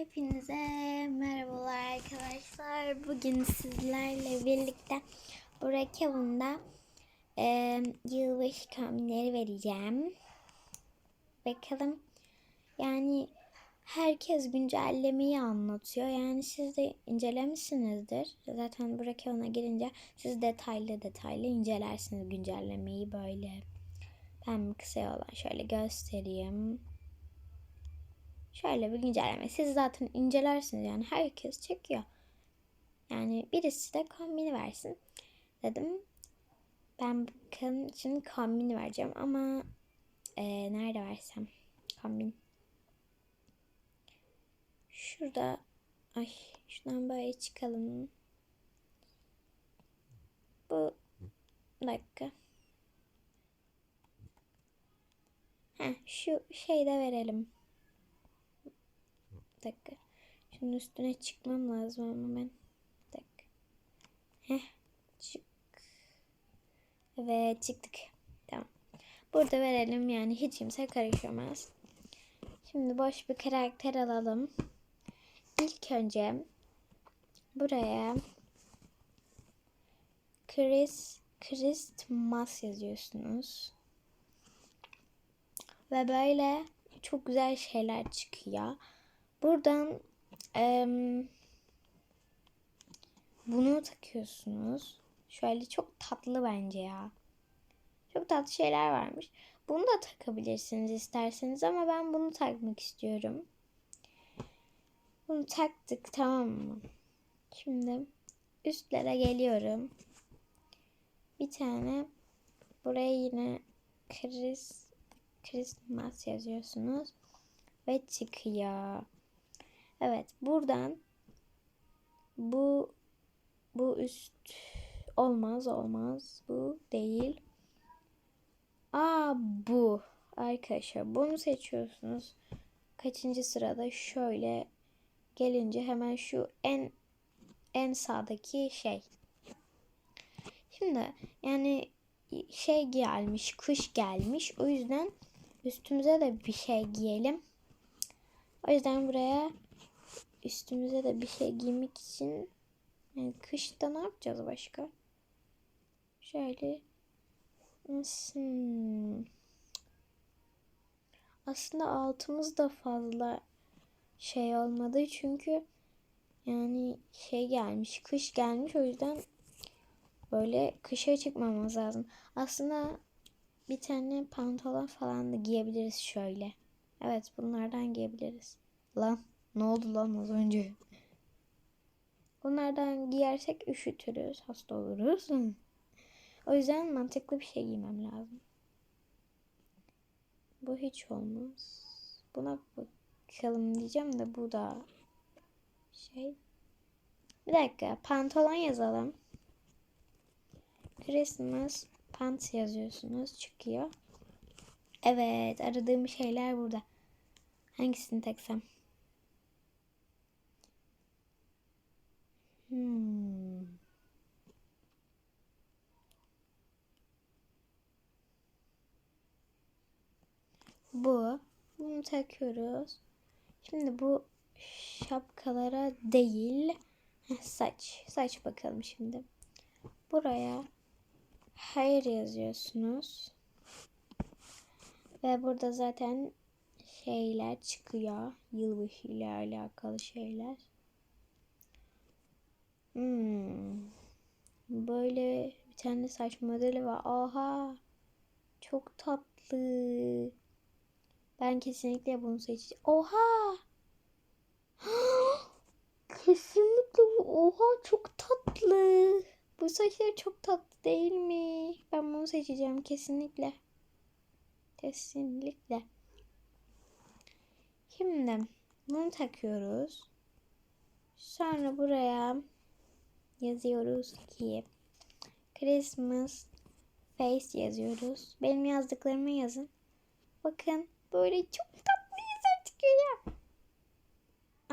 Hepinize merhabalar arkadaşlar. Bugün sizlerle birlikte Brookhaven'da e, yılbaşı kombinleri vereceğim. Bakalım yani herkes güncellemeyi anlatıyor. Yani siz de incelemişsinizdir. Zaten Brookhaven'a girince siz detaylı detaylı incelersiniz güncellemeyi böyle. Ben kısa olan şöyle göstereyim. Şöyle bir güncelleme. Siz zaten incelersiniz yani herkes çekiyor. Yani birisi de kombini versin. Dedim ben bakın için kombini vereceğim ama e, nerede versem kombin. Şurada ay şuradan böyle çıkalım. Bu dakika. Heh, şu şeyde verelim. Bir dakika. Şunun üstüne çıkmam lazım ama ben. Bir dakika. Heh. Çık. Evet çıktık. Tamam. Burada verelim yani hiç kimse karışamaz. Şimdi boş bir karakter alalım. İlk önce buraya Chris Christmas yazıyorsunuz. Ve böyle çok güzel şeyler çıkıyor. Buradan em, bunu takıyorsunuz. Şöyle çok tatlı bence ya. Çok tatlı şeyler varmış. Bunu da takabilirsiniz isterseniz ama ben bunu takmak istiyorum. Bunu taktık tamam mı? Şimdi üstlere geliyorum. Bir tane buraya yine Chris, Christmas yazıyorsunuz ve çıkıyor. Evet buradan bu bu üst olmaz olmaz bu değil. Aa bu arkadaşlar bunu seçiyorsunuz. Kaçıncı sırada şöyle gelince hemen şu en en sağdaki şey. Şimdi yani şey gelmiş, kış gelmiş. O yüzden üstümüze de bir şey giyelim. O yüzden buraya üstümüze de bir şey giymek için yani kışta ne yapacağız başka? Şöyle hmm. aslında altımız da fazla şey olmadı çünkü yani şey gelmiş kış gelmiş o yüzden böyle kışa çıkmamız lazım. Aslında bir tane pantolon falan da giyebiliriz şöyle. Evet bunlardan giyebiliriz. Lan ne oldu lan az önce? Bunlardan giyersek üşütürüz, hasta oluruz. O yüzden mantıklı bir şey giymem lazım. Bu hiç olmaz. Buna bakalım diyeceğim de bu da şey. Bir dakika pantolon yazalım. Christmas pants yazıyorsunuz çıkıyor. Evet aradığım şeyler burada. Hangisini taksam? Hmm. Bu. Bunu takıyoruz. Şimdi bu şapkalara değil. Saç. Saç bakalım şimdi. Buraya hayır yazıyorsunuz. Ve burada zaten şeyler çıkıyor. Yılbaşı ile alakalı şeyler. Hmm. Böyle bir tane saç modeli var. Aha. Çok tatlı. Ben kesinlikle bunu seçeceğim. Oha. kesinlikle bu. Oha çok tatlı. Bu saçlar çok tatlı değil mi? Ben bunu seçeceğim kesinlikle. Kesinlikle. Şimdi bunu takıyoruz. Sonra buraya yazıyoruz ki Christmas face yazıyoruz. Benim yazdıklarımı yazın. Bakın böyle çok tatlı yüzler çıkıyor ya.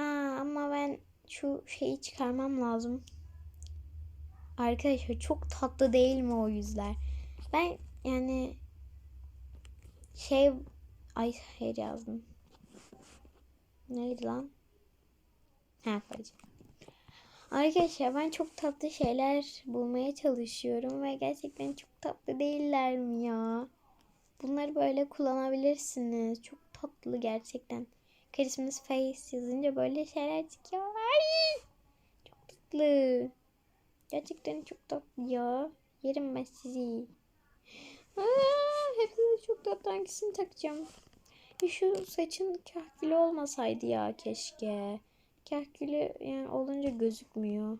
Aa, ama ben şu şeyi çıkarmam lazım. Arkadaşlar çok tatlı değil mi o yüzler? Ben yani şey ay hayır yazdım. Neydi lan? Ha koyacağım. Arkadaşlar ben çok tatlı şeyler bulmaya çalışıyorum ve gerçekten çok tatlı değiller mi ya? Bunları böyle kullanabilirsiniz. Çok tatlı gerçekten. Christmas face yazınca böyle şeyler çıkıyor. Ay! Çok tatlı. Gerçekten çok tatlı ya. Yerim ben sizi. Aa, hepsi de çok tatlı. Hangisini takacağım? Şu saçın kahkülü olmasaydı ya keşke. Kahkülü yani olunca gözükmüyor.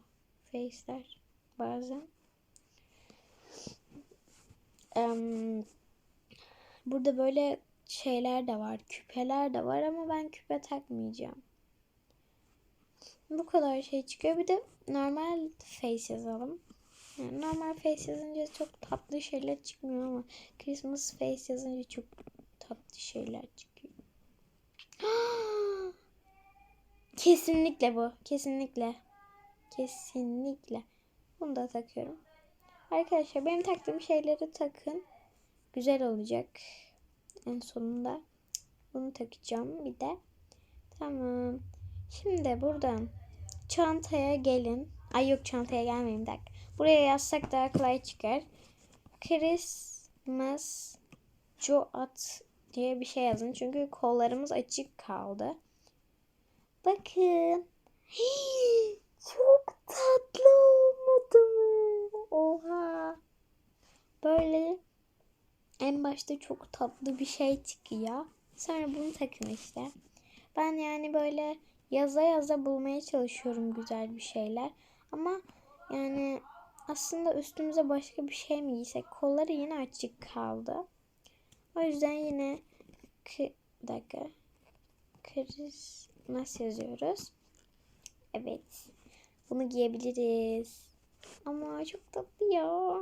Face'ler bazen. Em, burada böyle şeyler de var. Küpeler de var ama ben küpe takmayacağım. Bu kadar şey çıkıyor. Bir de normal face yazalım. Yani normal face yazınca çok tatlı şeyler çıkmıyor ama Christmas face yazınca çok tatlı şeyler çıkıyor. Kesinlikle bu. Kesinlikle. Kesinlikle. Bunu da takıyorum. Arkadaşlar benim taktığım şeyleri takın. Güzel olacak. En sonunda. Bunu takacağım bir de. Tamam. Şimdi buradan çantaya gelin. Ay yok çantaya gelmeyin bir dakika. Buraya yazsak daha kolay çıkar. Christmas Joat diye bir şey yazın. Çünkü kollarımız açık kaldı. Bakın. Hii, çok tatlı olmadı mı? Oha. Böyle en başta çok tatlı bir şey çıkıyor. Sonra bunu takın işte. Ben yani böyle yaza yaza bulmaya çalışıyorum güzel bir şeyler. Ama yani aslında üstümüze başka bir şey mi giysek? Kolları yine açık kaldı. O yüzden yine bir dakika. Christmas yazıyoruz. Evet. Bunu giyebiliriz. Ama çok tatlı ya.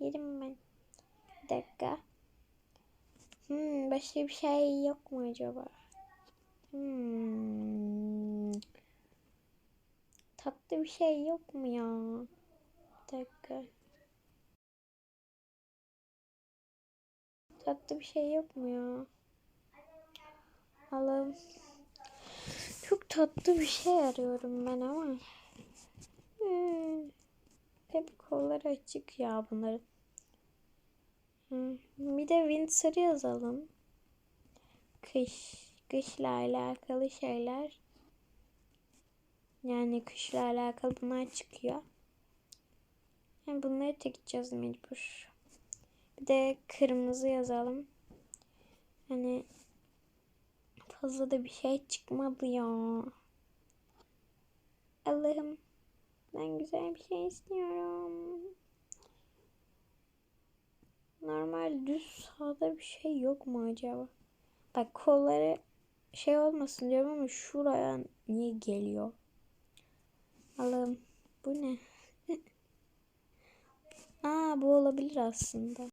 Yerim ben. Bir dakika. Hmm, başka bir şey yok mu acaba? Hmm. Tatlı bir şey yok mu ya? Bir dakika. Tatlı bir şey yok mu ya? Allah'ım. Çok tatlı bir şey arıyorum ben ama. Hmm. Hep kolları açık ya bunların. Hmm. Bir de Windsor yazalım. Kış. Kışla alakalı şeyler. Yani kışla alakalı bunlar çıkıyor. Yani bunları takacağız mecbur. Bir de kırmızı yazalım. Hani fazla da bir şey çıkmadı ya. Allah'ım. Ben güzel bir şey istiyorum. Normal düz sağda bir şey yok mu acaba? Bak kolları şey olmasın diyorum ama şuraya niye geliyor? Allah'ım bu ne? Aa bu olabilir aslında.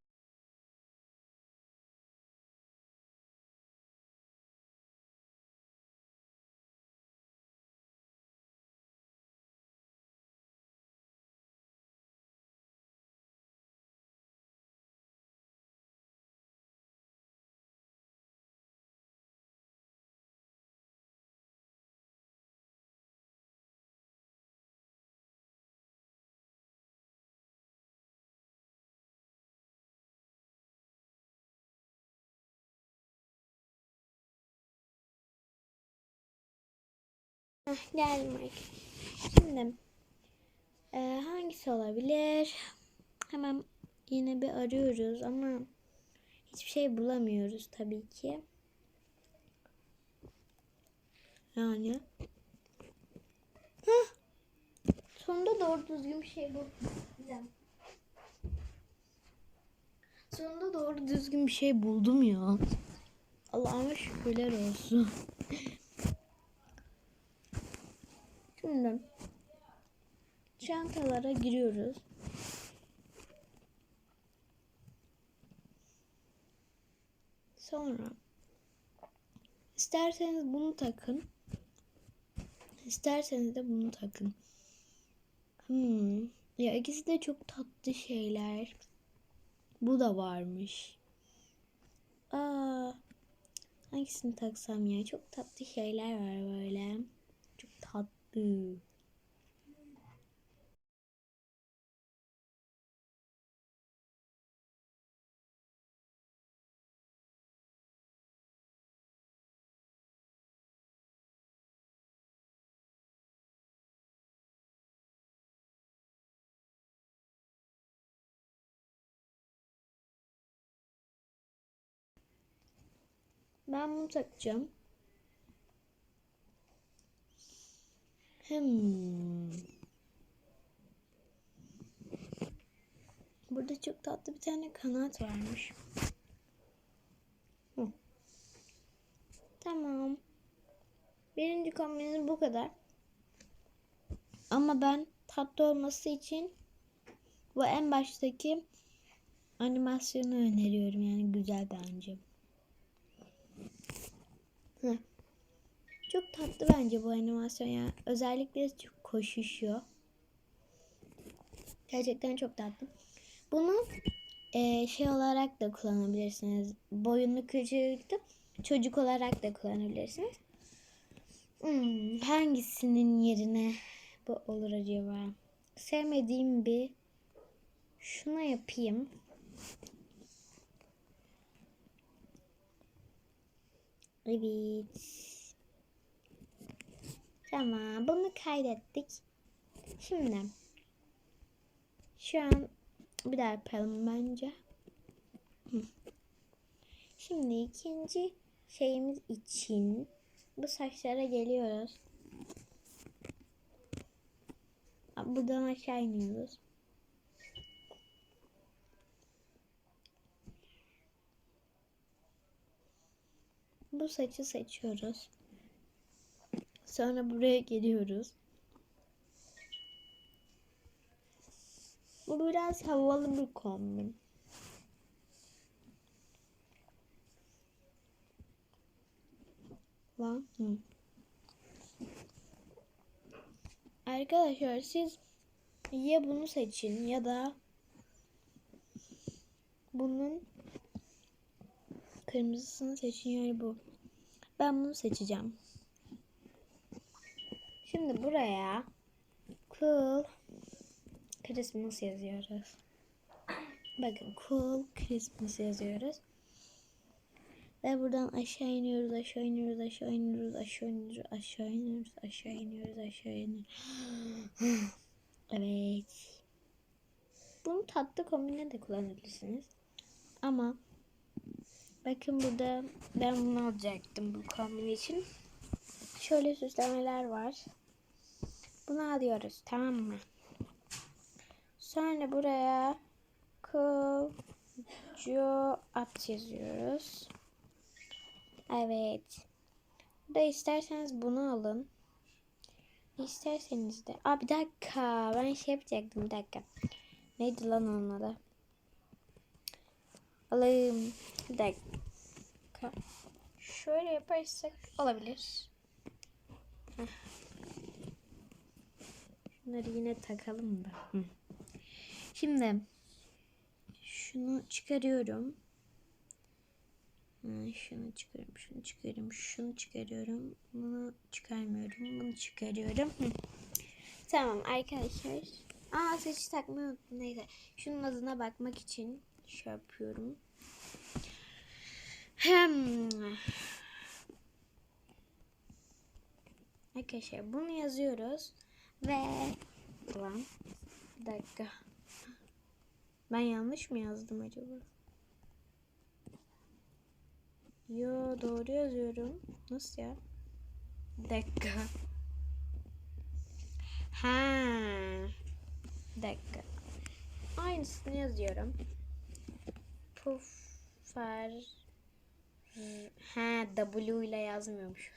Heh, geldim arkadaşlar. Şimdi e, hangisi olabilir? Hemen yine bir arıyoruz ama hiçbir şey bulamıyoruz tabii ki. Yani. Heh. Sonunda doğru düzgün bir şey buldum. Sonunda doğru düzgün bir şey buldum ya. Allah'ıma şükürler olsun. Şimdi çantalara giriyoruz. Sonra isterseniz bunu takın. İsterseniz de bunu takın. Hmm. Ya ikisi de çok tatlı şeyler. Bu da varmış. Aa, hangisini taksam ya? Çok tatlı şeyler var böyle. Çok tatlı. Hı. Ben bunu Hmm. Burada çok tatlı bir tane kanat varmış. Hı. Tamam. Birinci kombinin bu kadar. Ama ben tatlı olması için bu en baştaki animasyonu öneriyorum. Yani güzel bence. Hı. Çok tatlı bence bu animasyon ya. Özellikle çok koşuşuyor. Gerçekten çok tatlı. Bunu e, şey olarak da kullanabilirsiniz. Boyunlu küçültüp çocuk olarak da kullanabilirsiniz. Hmm, hangisinin yerine bu olur acaba? Sevmediğim bir şuna yapayım. Evet. Tamam bunu kaydettik. Şimdi şu an bir daha yapalım bence. Şimdi ikinci şeyimiz için bu saçlara geliyoruz. Buradan aşağı iniyoruz. Bu saçı seçiyoruz. Sonra buraya geliyoruz. Bu biraz havalı bir kombin. Lan. Arkadaşlar siz ya bunu seçin ya da bunun kırmızısını seçin yani bu. Ben bunu seçeceğim. Şimdi buraya cool Christmas yazıyoruz. Bakın cool Christmas yazıyoruz. Ve buradan aşağı iniyoruz, aşağı iniyoruz, aşağı iniyoruz, aşağı iniyoruz, aşağı iniyoruz, aşağı iniyoruz, aşağı iniyoruz. evet. Bunu tatlı kombine de kullanabilirsiniz. Ama bakın burada ben bunu alacaktım bu kombin için. Şöyle süslemeler var. Bunu alıyoruz tamam mı? Sonra buraya Kojo at yazıyoruz. Evet. Burada isterseniz bunu alın. İsterseniz de. Aa bir dakika. Ben şey yapacaktım bir dakika. Neydi lan onun adı? Alayım. Bir dakika. Şöyle yaparsak olabilir. Şunları yine takalım da. Şimdi şunu çıkarıyorum. Şunu çıkarıyorum, şunu çıkarıyorum, şunu çıkarıyorum. Bunu çıkarmıyorum, bunu çıkarıyorum. Tamam arkadaşlar. Aa saçı takmayı unuttum. Neyse. Şunun adına bakmak için şey yapıyorum. Hem. Arkadaşlar bunu yazıyoruz. Ve lan bir dakika. Ben yanlış mı yazdım acaba? Yo doğru yazıyorum. Nasıl ya? Bir dakika. Ha. Bir dakika. Aynısını yazıyorum. Puffer. Ha W ile yazmıyormuş.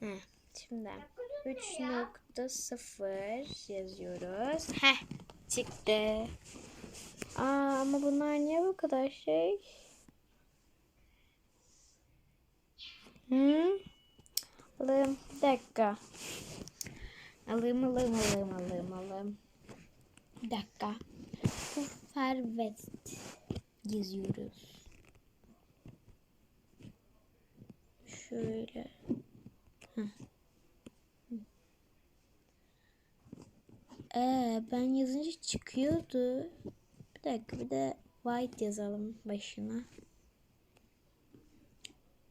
Ha, şimdi 3.0 yazıyoruz. Heh çıktı. Aa, ama bunlar niye bu kadar şey? Hı? Alayım. Bir dakika. Alayım, alayım, alayım, alayım, alayım. Bir dakika. Farvest yazıyoruz. Şöyle. Heh. Ee, ben yazınca çıkıyordu. Bir dakika bir de white yazalım başına.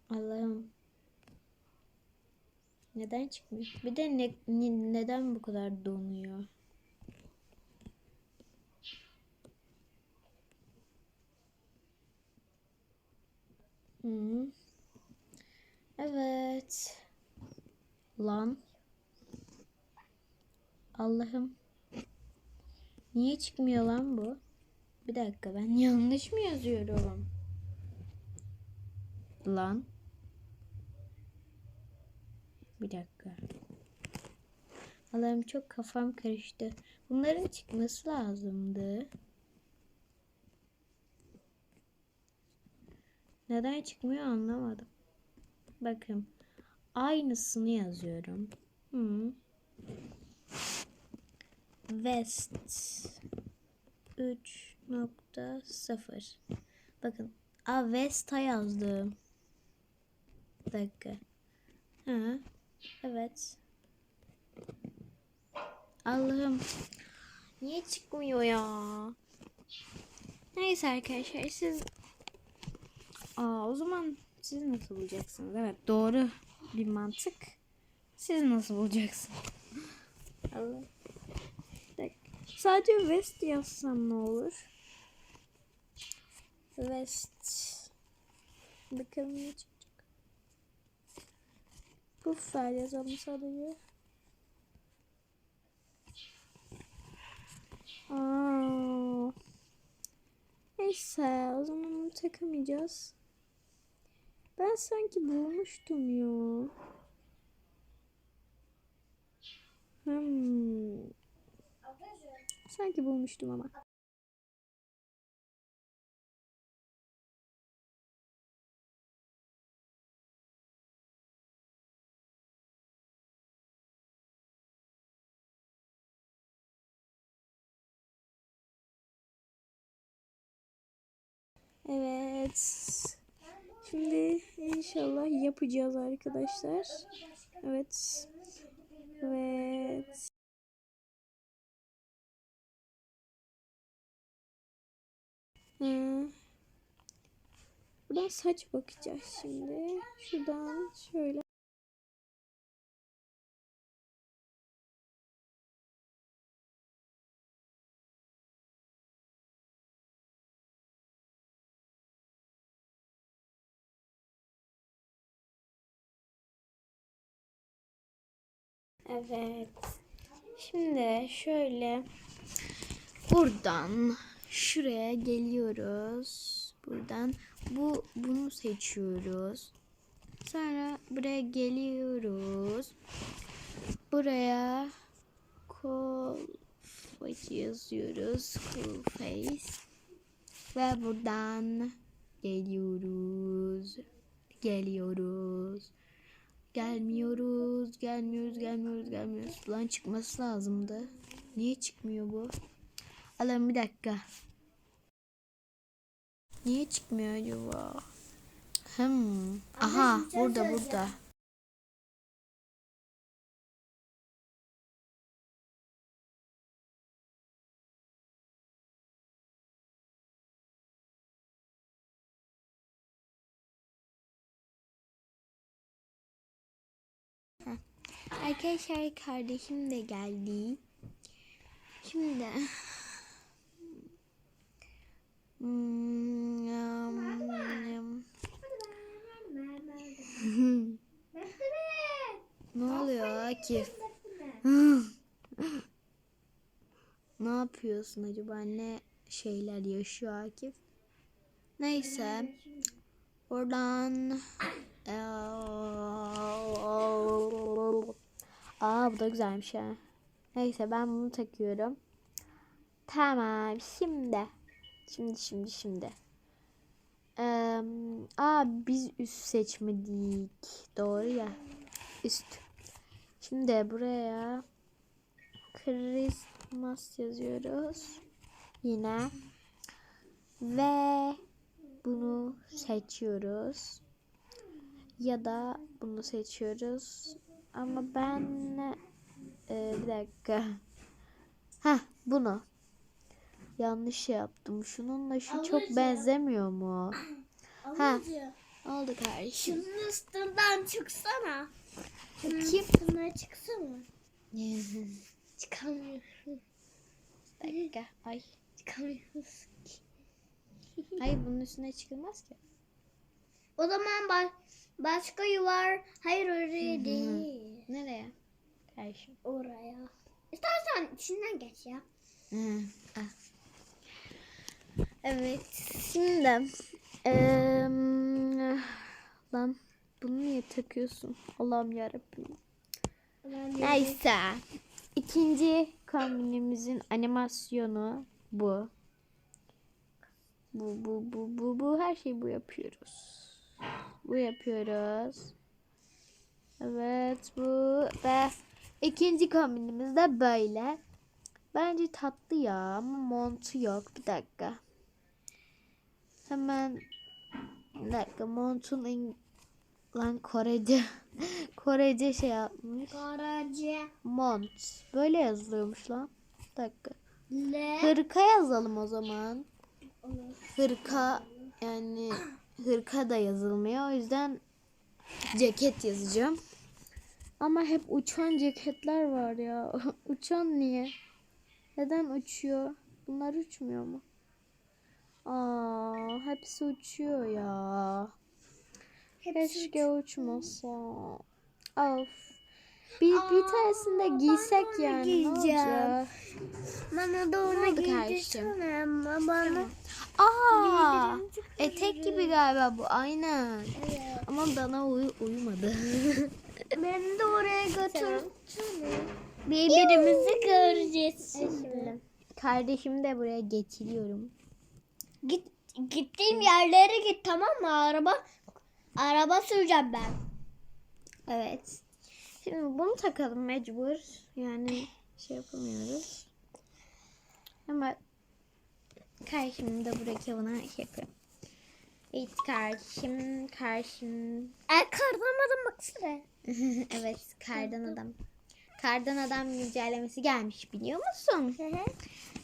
Allah'ım. Neden çıkmıyor? Bir de ne, ne- neden bu kadar donuyor? Hı. Evet. Lan. Allah'ım. Niye çıkmıyor lan bu? Bir dakika ben yanlış mı yazıyorum? Lan. Bir dakika. Allah'ım çok kafam karıştı. Bunların çıkması lazımdı. Neden çıkmıyor anlamadım. Bakın. Aynısını yazıyorum. Hı. West 3.0 Bakın. A Vesta yazdım. Bir dakika. Ha. Evet. Allah'ım. Niye çıkmıyor ya? Neyse arkadaşlar siz Aa, o zaman siz nasıl bulacaksınız? Evet doğru bir mantık. Siz nasıl bulacaksınız? Allah. Sadece West yazsam ne olur? West. Bakalım ne çıkacak. Buffer yazalım sadece. Aa. Neyse o zaman onu takamayacağız. Ben sanki bulmuştum ya. Hmm. Sanki bulmuştum ama. Evet. Şimdi inşallah yapacağız arkadaşlar. Evet. Evet. Hmm. Buradan saç bakacağız şimdi. Şuradan şöyle. Evet. Şimdi şöyle buradan şuraya geliyoruz. Buradan bu bunu seçiyoruz. Sonra buraya geliyoruz. Buraya cool face yazıyoruz. Cool face. Ve buradan geliyoruz. Geliyoruz. Gelmiyoruz, gelmiyoruz, gelmiyoruz, gelmiyoruz. Lan çıkması lazımdı. Niye çıkmıyor bu? Alın bir dakika. Niye çıkmıyor acaba? Hmm. Aha, burada burada. Arkadaşlar kardeşim de geldi. Şimdi. ne oluyor Akif? ne yapıyorsun acaba? Ne şeyler yaşıyor Akif? Neyse. Oradan Aa bu da güzelmiş ha. Neyse ben bunu takıyorum. Tamam şimdi. Şimdi şimdi şimdi. Ee, aa biz üst seçmedik. Doğru ya. Üst. Şimdi buraya Christmas yazıyoruz. Yine. Ve bunu seçiyoruz. Ya da bunu seçiyoruz. Ama ben e, bir dakika. Heh bunu. Yanlış şey yaptım. Şununla şu çok Ablacığım. benzemiyor mu? Ablacığım. Oldu kardeşim. Şunun üstünden çıksana. Şunun Bakayım. üstüne çıksana. Çıkamıyorum. Bir dakika. Ay. Çıkamıyoruz. Hayır bunun üstüne çıkılmaz ki. O zaman ba- başka yuvar. Hayır oraya değil. Nereye? Kardeşim. Oraya. İstersen içinden geç ya. Hı. Evet. Şimdi eee lan bunu niye takıyorsun? Allah'ım yarabbim. Neyse. İkinci kombinimizin animasyonu bu. Bu bu bu bu bu her şeyi bu yapıyoruz. Bu yapıyoruz. Evet bu ve ikinci kombinimiz de böyle. Bence tatlı ya ama montu yok. Bir dakika. Hemen bir dakika montun in... lan Korece Korece şey yapmış. Karaca. Mont. Böyle yazılıyormuş lan. Bir dakika. Le. Hırka yazalım o zaman. Hırka yani hırka da yazılmıyor. O yüzden ceket yazacağım. Ama hep uçan ceketler var ya. uçan niye? Neden uçuyor? Bunlar uçmuyor mu? Aa, hepsi uçuyor ya. Keşke uçmasa. Of. Bir, bir tanesini de giysek yani. Ne giyeceğim. olacak? Bana da onu giydirsene ama bana. Aa, etek gibi galiba bu. Aynen. Evet. Ama bana uy uyumadı. Beni de oraya götür. Birbirimizi göreceğiz şimdi. Kardeşimi de buraya getiriyorum. Git, gittiğim yerlere git tamam mı? Araba araba süreceğim ben. Evet. Şimdi bunu takalım mecbur. Yani şey yapamıyoruz. Ama kardeşimi de buraya ona şey yapıyorum. Evet kardeşim, kardeşim. El kardamadım baksana. evet kardan adam. Kardan adam güncellemesi gelmiş biliyor musun?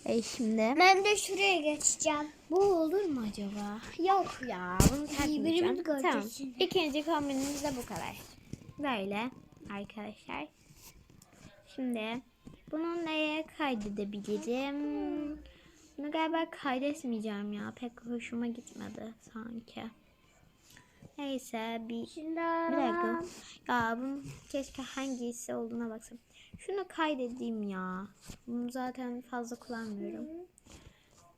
E şimdi. ben de şuraya geçeceğim. Bu olur mu acaba? Yok ya bunu takmayacağım. Tamam. şimdi. İkinci kombinimiz de bu kadar. Böyle arkadaşlar. Şimdi bunu neye kaydedebilirim? Bunu galiba kaydetmeyeceğim ya. Pek hoşuma gitmedi sanki. Neyse bir Şimdi bir dakika. Ya bunun keşke hangisi olduğuna baksam. Şunu kaydedeyim ya. Bunu zaten fazla kullanmıyorum.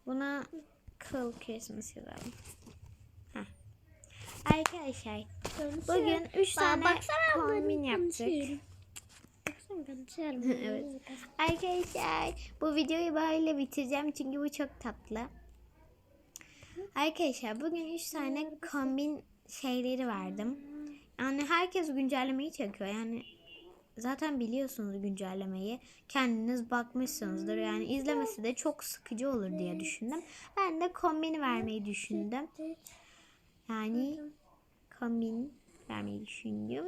Buna kıl Christmas yazalım. Heh. Arkadaşlar bugün 3 tane kombin yaptık. Evet. Arkadaşlar bu videoyu böyle bitireceğim çünkü bu çok tatlı. Arkadaşlar bugün 3 tane kombin şeyleri verdim. Yani herkes güncellemeyi çekiyor. Yani zaten biliyorsunuz güncellemeyi. Kendiniz bakmışsınızdır. Yani izlemesi de çok sıkıcı olur diye düşündüm. Ben de kombini vermeyi düşündüm. Yani kombin vermeyi düşündüm.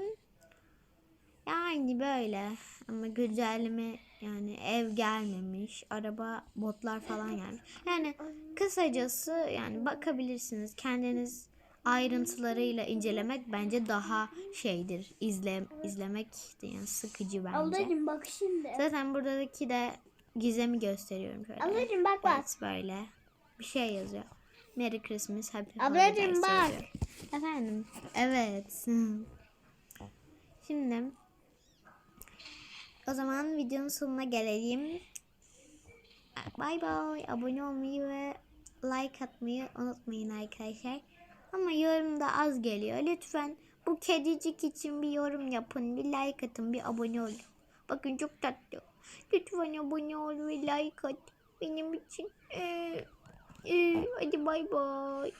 Yani böyle ama güncelleme yani ev gelmemiş, araba, botlar falan gelmiş. Yani kısacası yani bakabilirsiniz kendiniz ayrıntılarıyla incelemek bence daha şeydir. İzle, izlemek yani sıkıcı bence. Ablacığım bak şimdi. Zaten buradaki de gizemi gösteriyorum şöyle. Ablacığım bak bak. Evet böyle bir şey yazıyor. Merry Christmas, Happy Ablacığım Holidays bak. yazıyor. Efendim. Evet. Şimdi o zaman videonun sonuna gelelim. Bay bay. Abone olmayı ve like atmayı unutmayın arkadaşlar. Ama yorum da az geliyor. Lütfen bu kedicik için bir yorum yapın. Bir like atın. Bir abone olun. Bakın çok tatlı. Lütfen abone ol ve like at. Benim için. Ee, ee, hadi bay bay.